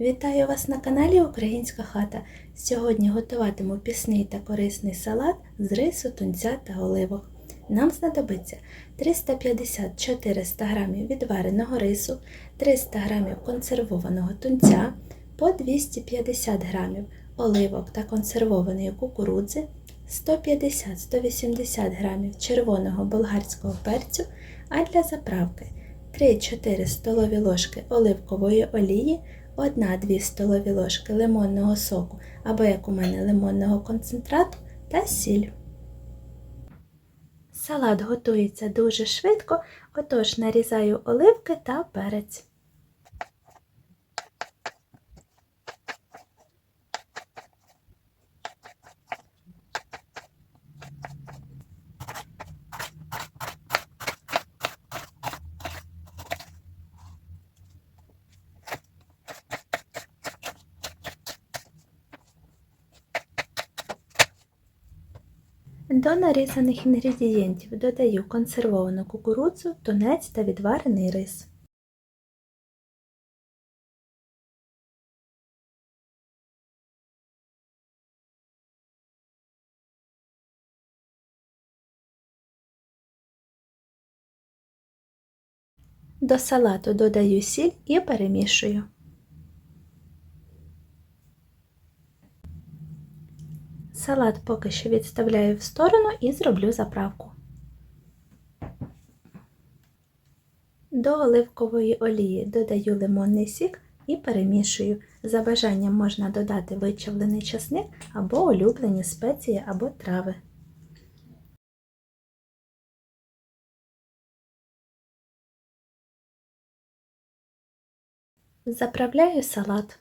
Вітаю вас на каналі Українська хата. Сьогодні готуватиму пісний та корисний салат з рису, тунця та оливок. Нам знадобиться 350-400 г відвареного рису, 300 г консервованого тунця, по 250 г оливок та консервованої кукурудзи, 150-180 г червоного болгарського перцю, а для заправки 3-4 столові ложки оливкової олії, 1-2 столові ложки лимонного соку або, як у мене, лимонного концентрату та сіль. Салат готується дуже швидко, отож нарізаю оливки та перець. До нарізаних інгредієнтів додаю консервовану кукурудзу, тунець та відварений рис. До салату додаю сіль і перемішую. Салат поки що відставляю в сторону і зроблю заправку. До оливкової олії додаю лимонний сік і перемішую. За бажанням можна додати вичавлений часник або улюблені спеції або трави. Заправляю салат.